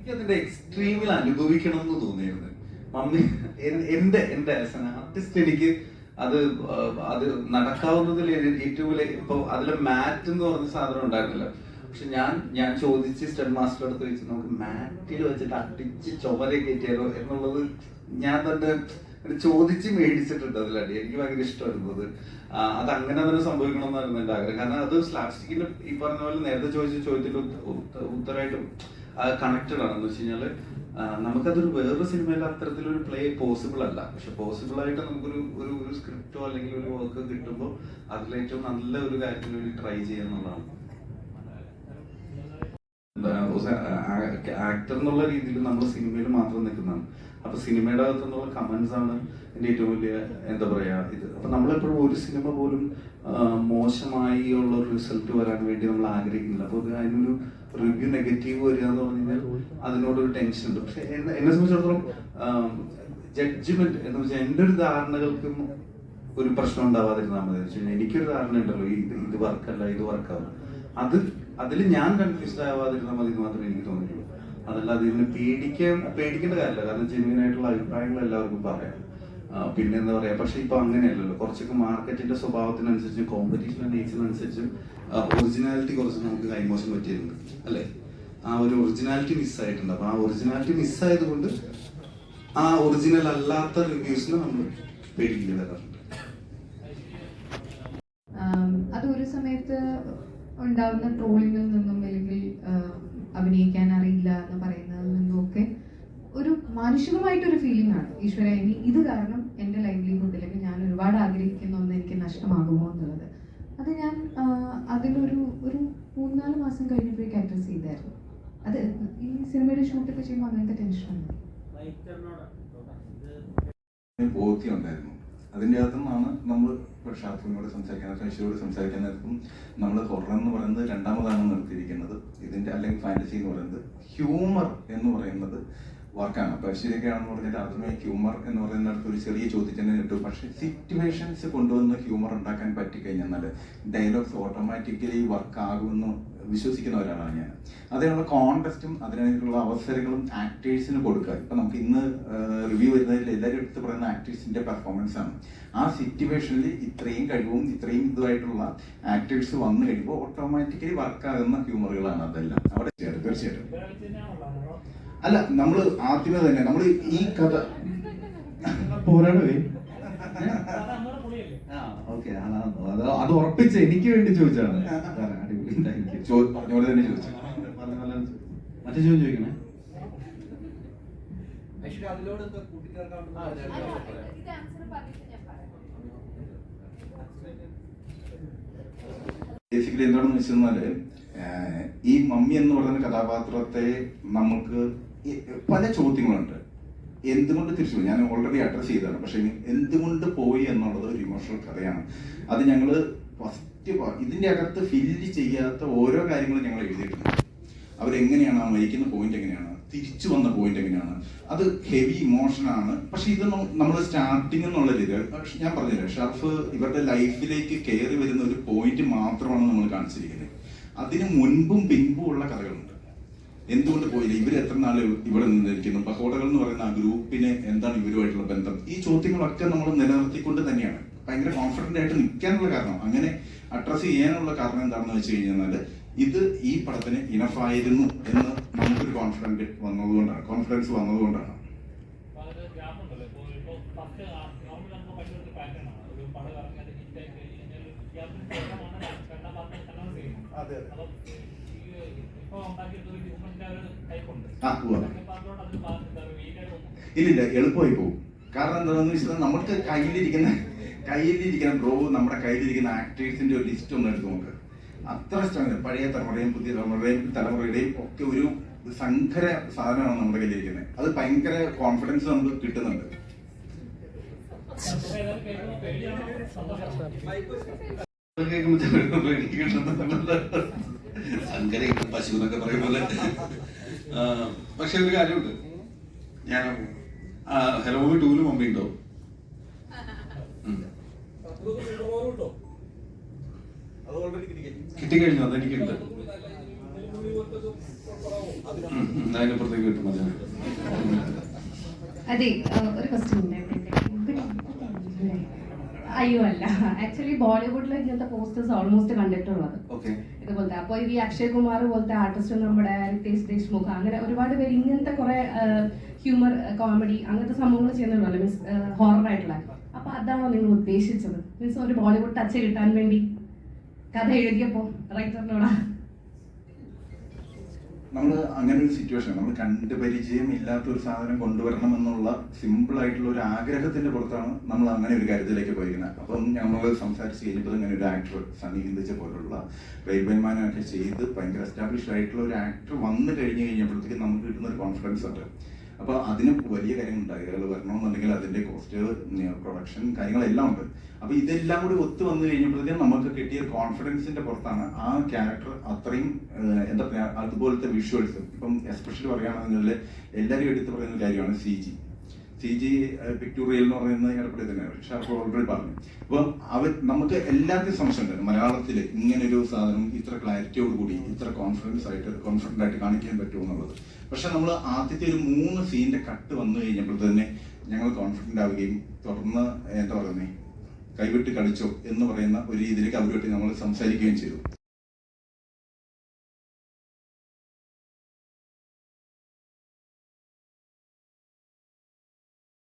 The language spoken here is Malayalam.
എനിക്കതിന്റെ എക്സ്ട്രീമിൽ അനുഭവിക്കണം എന്ന് തോന്നിയിരുന്നു. മമ്മി എന്റെ എന്റെ ആസ് ആർട്ടിസ്റ്റ് എനിക്ക് അത് അത് നടക്കാവുന്നതിൽ ഏറ്റവും വലിയ ഇപ്പൊ അതിൽ മാറ്റ് എന്ന് പറഞ്ഞ സാധനം ഉണ്ടായിരുന്നില്ല. പക്ഷെ ഞാൻ ഞാൻ ചോദിച്ച് സ്റ്റഡ് മാസ്റ്റർ അടുത്ത് വെച്ച് നമുക്ക് മാറ്റിൽ വെച്ചിട്ട് അടിച്ച് ചുമരെ കയറ്റിയാലോ? എന്നുള്ളത് ഞാൻ തന്നെ ചോദിച്ച് മേടിച്ചിട്ടുണ്ട് അതിലടി. എനിക്ക് ഭയങ്കര ഇഷ്ടമായിരുന്നത് അത്. അങ്ങനെ തന്നെ സംഭവിക്കണം എന്നായിരുന്നു എന്റെ ആഗ്രഹം. കാരണം അത് സ്ലാപ്സ്റ്റിക്കിന്റെ ഈ പറഞ്ഞ പോലെ നേരത്തെ ചോദിച്ച ചോദ്യത്തിൽ ഉത്ത- ഉത്ത- ഉത്തരമായിട്ടും കണക്റ്റഡ് ആണെന്ന് വെച്ച് കഴിഞ്ഞാൽ നമുക്കതൊരു വേറൊരു സിനിമയിൽ അത്തരത്തിലൊരു പ്ലേ പോസിബിൾ അല്ല. പക്ഷെ പോസിബിൾ ആയിട്ട് നമുക്കൊരു ഒരു ഒരു സ്ക്രിപ്റ്റോ അല്ലെങ്കിൽ ഒരു വർക്ക് കിട്ടുമ്പോൾ അതിലേറ്റവും നല്ല ഒരു കാര്യത്തിന് വേണ്ടി ട്രൈ ചെയ്യുക എന്നുള്ളതാണ്. ആക്ടർ എന്നുള്ള രീതിയിൽ നമ്മൾ സിനിമയിൽ മാത്രം നിൽക്കുന്നതാണ്. അപ്പൊ സിനിമയുടെ അകത്ത് നിന്നുള്ള കമന്റ്സ് ആണ് എന്റെ ഏറ്റവും വലിയ എന്താ പറയാ ഇത്. അപ്പൊ നമ്മളെപ്പോഴും ഒരു സിനിമ പോലും മോശമായി ഉള്ള ഒരു റിസൾട്ട് വരാൻ വേണ്ടി നമ്മൾ ആഗ്രഹിക്കുന്നില്ല. അപ്പൊ ഇത് അതിനൊരു റിവ്യൂ നെഗറ്റീവ് വരിക എന്ന് പറഞ്ഞു കഴിഞ്ഞാൽ അതിനോടൊരു ടെൻഷൻ ഉണ്ട്. പക്ഷെ എന്നെ സംബന്ധിച്ചിടത്തോളം ജഡ്ജ്മെന്റ് എന്ന് വെച്ചാൽ എന്റെ ഒരു ധാരണകൾക്കും ഒരു പ്രശ്നം ഉണ്ടാവാതിരുന്നാൽ മതി. എന്ന് വെച്ച് കഴിഞ്ഞാൽ എനിക്കൊരു ധാരണ ഉണ്ടല്ലോ ഇത് ഇത് വർക്കല്ല ഇത് വർക്കാവും അത് അതിൽ ഞാൻ കൺഫ്യൂസ്ഡ് ആവാതിരുന്നാൽ മതി എന്ന് മാത്രമേ എനിക്ക് തോന്നിയിട്ടുള്ളൂ. അതല്ലാതെ ഇതിന് പേടിക്കാൻ പേടിക്കേണ്ട കാര്യമില്ല. കാരണം ജെന്യൂൻ ആയിട്ടുള്ള അഭിപ്രായങ്ങൾ എല്ലാവർക്കും പറയാം. പിന്നെ എന്താ പറയാ പക്ഷെ ഇപ്പൊ അങ്ങനെയല്ലല്ലോ. കുറച്ചൊക്കെ മാർക്കറ്റിന്റെ സ്വഭാവത്തിനനുസരിച്ച് കോമ്പറ്റീഷൻ നേച്ചറിനനുസരിച്ച് ഒറിജിനാലിറ്റി കുറച്ച് നമുക്ക് കൈമോശം പറ്റിയിട്ടുണ്ട് അല്ലെ? ആ ഒരു ഒറിജിനാലിറ്റി മിസ്സായിട്ടുണ്ട് അപ്പൊ ആ ഒറിജിനാലിറ്റി മിസ്സായതുകൊണ്ട് ആ ഒറിജിനൽ അല്ലാത്ത റിവ്യൂസിന് നമ്മൾ പേടിക്കേണ്ടി വരാറുണ്ട്. അത് ഒരു സമയത്ത് ഉണ്ടാവുന്ന ട്രോളിങ്ങിൽ നിന്നും അല്ലെങ്കിൽ അഭിനയിക്കാൻ അറിയില്ല എന്ന് പറയുന്നതിൽ നിന്നും ഒക്കെ ഒരു മാനുഷികമായിട്ടൊരു ഫീലിംഗ് ആണ്. ഈശ്വര ഇനി ഇത് കാരണം എന്റെ ലൈവ്ലിഹുഡിലേക്ക് ഞാൻ ഒരുപാട് ആഗ്രഹിക്കുന്ന ഒന്ന് എനിക്ക് നഷ്ടമാകുമോ എന്നുള്ളത്. അത് ഞാൻ അതിലൊരു ഒരു മൂന്നാൽ മാസം കഴിഞ്ഞപ്പോഴേക്ക് അഡ്രസ് ചെയ്തായിരുന്നു. അത് ഈ സിനിമയുടെ ഷൂട്ടൊക്കെ ചെയ്യുമ്പോൾ അങ്ങനത്തെ ടെൻഷനാണ് ബോധ്യം ഉണ്ടായിരുന്നു. അതിന്റെ അകത്തു നിന്നാണ് നമ്മൾ ഷാഫിനോട് സംസാരിക്കാൻ ഷൈഷിയോട് സംസാരിക്കാൻ നേരത്തും നമ്മൾ ഹൊറർ എന്ന് പറയുന്നത് രണ്ടാമതാണ് നിർത്തിയിരിക്കുന്നത്. ഇതിന്റെ അല്ലെങ്കിൽ ഫാന്റസി എന്ന് പറയുന്നത്. ഹ്യൂമർ എന്ന് പറയുന്നത് വർക്കാണ്. അപ്പൊ ശരിയൊക്കെയാണെന്ന് പറഞ്ഞാൽ അതിന് ഹ്യൂമർ എന്ന് പറയുന്നിടത്ത് ഒരു ചെറിയ ചോദ്യത്തിന് കിട്ടും പക്ഷെ സിറ്റുവേഷൻസ് കൊണ്ടുവന്ന് ഹ്യൂമർ ഉണ്ടാക്കാൻ പറ്റിക്കഴിഞ്ഞാൽ ഡയലോഗ്സ് ഓട്ടോമാറ്റിക്കലി വർക്ക് ആകുമെന്ന് വിശ്വസിക്കുന്ന ഒരാളാണ് ഞാൻ. അതിനുള്ള കോൺടെസ്റ്റും അതിനുള്ള അവസരങ്ങളും ആക്ടേഴ്സിന് കൊടുക്കുക. ഇപ്പൊ നമുക്ക് ഇന്ന് റിവ്യൂ വരുന്നതിൽ എല്ലാവരും എടുത്ത് പറയുന്ന ആക്ടേഴ്സിന്റെ പെർഫോമൻസ് ആണ്. ആ സിറ്റുവേഷനിൽ ഇത്രയും കഴിവും ഇത്രയും ഇതുമായിട്ടുള്ള ആക്ടേഴ്സ് വന്നു കഴിയുമ്പോൾ ഓട്ടോമാറ്റിക്കലി വർക്കാകുന്ന ഹ്യൂമറുകളാണ് അതെല്ലാം. അവിടെ തീർച്ചയായിട്ടും. അല്ല നമ്മൾ ആദ്യമേ തന്നെ നമ്മൾ ഈ കഥ പോരാടവേ ഓക്കെ അത് ഉറപ്പിച്ച് എനിക്ക് വേണ്ടി ചോദിച്ചാണ് അടിപൊളി താങ്ക് യു ചോ- പറഞ്ഞ പോലെ തന്നെ ചോദിച്ചു? മറ്റേ ചോദ്യം ചോദിക്കണേ. ബേസിക്കലി എന്താണെന്ന് വെച്ചെന്നാൽ ഈ മമ്മി എന്ന് പറയുന്ന കഥാപാത്രത്തെ നമുക്ക് പല ചോദ്യങ്ങളുണ്ട്. എന്തുകൊണ്ട് തിരിച്ചു പോയി? ഞാൻ ഓൾറെഡി അഡ്രസ് ചെയ്തതാണ്. പക്ഷെ എന്തുകൊണ്ട് പോയി എന്നുള്ളത് ഒരു ഇമോഷണൽ കഥയാണ്. അത് ഞങ്ങൾ ഫസ്റ്റ് ഇതിന്റെ അകത്ത് ഫില്ല് ചെയ്യാത്ത ഓരോ കാര്യങ്ങളും ഞങ്ങൾ എഴുതിയിട്ടുണ്ട്. അവരെങ്ങനെയാണ് ആ മരിക്കുന്ന പോയിന്റ് എങ്ങനെയാണ്? തിരിച്ചു വന്ന പോയിന്റ് എങ്ങനെയാണ്? അത് ഹെവി ഇമോഷൻ ആണ്. പക്ഷെ ഇത് നമ്മൾ സ്റ്റാർട്ടിംഗ് എന്നുള്ള രീതി ഞാൻ പറഞ്ഞില്ലേ ഷർഫ് ഇവരുടെ ലൈഫിലേക്ക് കയറി വരുന്ന ഒരു പോയിന്റ് മാത്രമാണ് നമ്മൾ കാണിച്ചിരിക്കുന്നത്. അതിന് മുൻപും പിൻപും ഉള്ള കഥകളുണ്ട്. എന്തുകൊണ്ട് പോയില്ല? ഇവർ എത്ര നാൾ ഇവിടെ നിന്നിരിക്കുന്നു? പഹോടകൾ എന്ന് പറയുന്ന ആ ഗ്രൂപ്പിന് എന്താണ് ഇവരുമായിട്ടുള്ള ബന്ധം? ഈ ചോദ്യങ്ങളൊക്കെ നമ്മൾ നിലനിർത്തിക്കൊണ്ട് തന്നെയാണ്. ഭയങ്കര കോൺഫിഡന്റ് ആയിട്ട് നിൽക്കാനുള്ള കാരണം. അങ്ങനെ അഡ്രസ്സ് ചെയ്യാനുള്ള കാരണം എന്താണെന്ന് വെച്ച് കഴിഞ്ഞാൽ ഇത് ഈ പടത്തിന് ഇനഫ് ആയിരുന്നു എന്ന് നമുക്കൊരു കോൺഫിഡന്റ് വന്നതുകൊണ്ടാണ്. കോൺഫിഡൻസ് വന്നതുകൊണ്ടാണ്. ഇല്ലില്ല എളുപ്പമായി പോകും കാരണം എന്താണെന്ന് വെച്ചാൽ നമുക്ക് കയ്യിലിരിക്കുന്ന കയ്യിലിരിക്കുന്ന ബ്രോ നമ്മുടെ കയ്യിലിരിക്കുന്ന ആക്ടേഴ്സിന്റെ ഒരു ലിസ്റ്റ് ഒന്ന് എടുത്ത് നോക്ക്. അത്ര ഇഷ്ടമാണ് പഴയ തലമുറയും പുതിയ തലമുറയും തലമുറയുടെയും ഒക്കെ ഒരു സങ്കര സാധനമാണ് നമ്മുടെ കയ്യിലിരിക്കുന്നത്. അത് ഭയങ്കര കോൺഫിഡൻസ് നമുക്ക് കിട്ടുന്നുണ്ട്. പശു എന്നൊക്കെ പറയും പക്ഷെ ഒരു കാര്യമുണ്ട്. ഞാൻ ഹലോ ടൂലും ഉം. കിട്ടിക്കഴിഞ്ഞു അതെനിക്കുണ്ട് ഉം, ഉം, അതിനപ്പുറത്തേക്ക് കിട്ടും അതെ ആ, ഒരു ക്വസ്റ്റ്യൻ അയ്യോ അല്ല. ആക്ച്വലി ബോളിവുഡിൽ ഇങ്ങനത്തെ പോസ്റ്റേഴ്സ് ഓൾമോസ്റ്റ് കണ്ടിട്ടുള്ളത്. ഓക്കെ ഇതുപോലത്തെ. അപ്പോൾ ഈ അക്ഷയ് കുമാർ പോലത്തെ ആർട്ടിസ്റ്റ് നമ്മുടെ റിതേഷ് ദേശ്മുഖ് അങ്ങനെ ഒരുപാട് പേര് ഇങ്ങനത്തെ കുറെ ഹ്യൂമർ കോമഡി അങ്ങനത്തെ സംഭവങ്ങൾ ചെയ്യുന്നുണ്ടല്ലോ മീൻസ് ഹോറർ ആയിട്ടുള്ള. അതാണോ നിങ്ങൾ ഉദ്ദേശിച്ചത്? മീൻസ് ഒരു ബോളിവുഡ് ടച്ച് കിട്ടാൻ വേണ്ടി കഥ എഴുതിയപ്പോ റൈറ്ററിനോടാ നമ്മൾ അങ്ങനെ ഒരു സിറ്റുവേഷൻ നമ്മൾ കണ്ട് പരിചയം ഇല്ലാത്ത ഒരു സാധനം കൊണ്ടുവരണം എന്നുള്ള സിമ്പിൾ ആയിട്ടുള്ള ഒരു ആഗ്രഹത്തിന്റെ പുറത്താണ് നമ്മൾ അങ്ങനെ ഒരു കാര്യത്തിലേക്ക് പോയിരുന്നത് അപ്പം നമ്മൾ സംസാരിച്ച് കഴിഞ്ഞപ്പോൾ ഇങ്ങനെ ഒരു ആക്ടർ സണ്ണി പോലുള്ള വൈബന്മാനൊക്കെ ചെയ്ത് ഭയങ്കര എസ്റ്റാബ്ലിഷ്ഡ് ആയിട്ടുള്ള ഒരു ആക്ടർ വന്നു കഴിഞ്ഞു കഴിഞ്ഞപ്പോഴത്തേക്ക് നമുക്ക് കിട്ടുന്ന ഒരു കോൺഫിഡൻസ് ഉണ്ട്. അപ്പോൾ അതിന് വലിയ കാര്യങ്ങൾ അയാൾ വരണമെന്നുണ്ടെങ്കിൽ അതിന്റെ കോസ്റ്റ് പ്രൊഡക്ഷൻ കാര്യങ്ങളെല്ലാം ഉണ്ട്. അപ്പൊ ഇതെല്ലാം കൂടി ഒത്തു വന്നു കഴിഞ്ഞപ്പോഴത്തേക്കും നമുക്ക് കിട്ടിയ കോൺഫിഡൻസിന്റെ പുറത്താണ് ആ ക്യാരക്ടർ അത്രയും എന്താ പറയാ അതുപോലത്തെ വിഷ്വൽസ് ഇപ്പം എസ്പെഷ്യലി പറയുകയാണെന്നുണ്ടെങ്കിൽ എല്ലാവരും എടുത്ത് പറയുന്ന കാര്യമാണ് സി ജി സി ജി എന്ന് പറയുന്നത് എടപ്പള്ളി തന്നെയാണ് അപ്പോൾ ഓൾറെഡി പറഞ്ഞു. അപ്പം അവർ നമുക്ക് എല്ലാവർക്കും സംശയം ഉണ്ടായിരുന്നു മലയാളത്തിൽ ഇങ്ങനെ ഒരു സാധനം ഇത്ര ക്ലാരിറ്റിയോട് കൂടി ഇത്ര കോൺഫിഡൻസ് ആയിട്ട് കോൺഫിഡന്റ് ആയിട്ട് കാണിക്കാൻ പറ്റുമോ എന്നുള്ളത്. പക്ഷെ നമ്മൾ ആദ്യത്തെ ഒരു മൂന്ന് സീനിന്റെ കട്ട് വന്നു കഴിഞ്ഞപ്പോൾ തന്നെ ഞങ്ങൾ കോൺഫിഡന്റ് ആവുകയും തുടർന്ന് എന്താ പറയുന്നത് കൈവിട്ട് കളിച്ചോ എന്ന് പറയുന്ന ഒരു രീതിയിലേക്ക് അവരുമായിട്ട് നമ്മൾ സംസാരിക്കുകയും ചെയ്തു.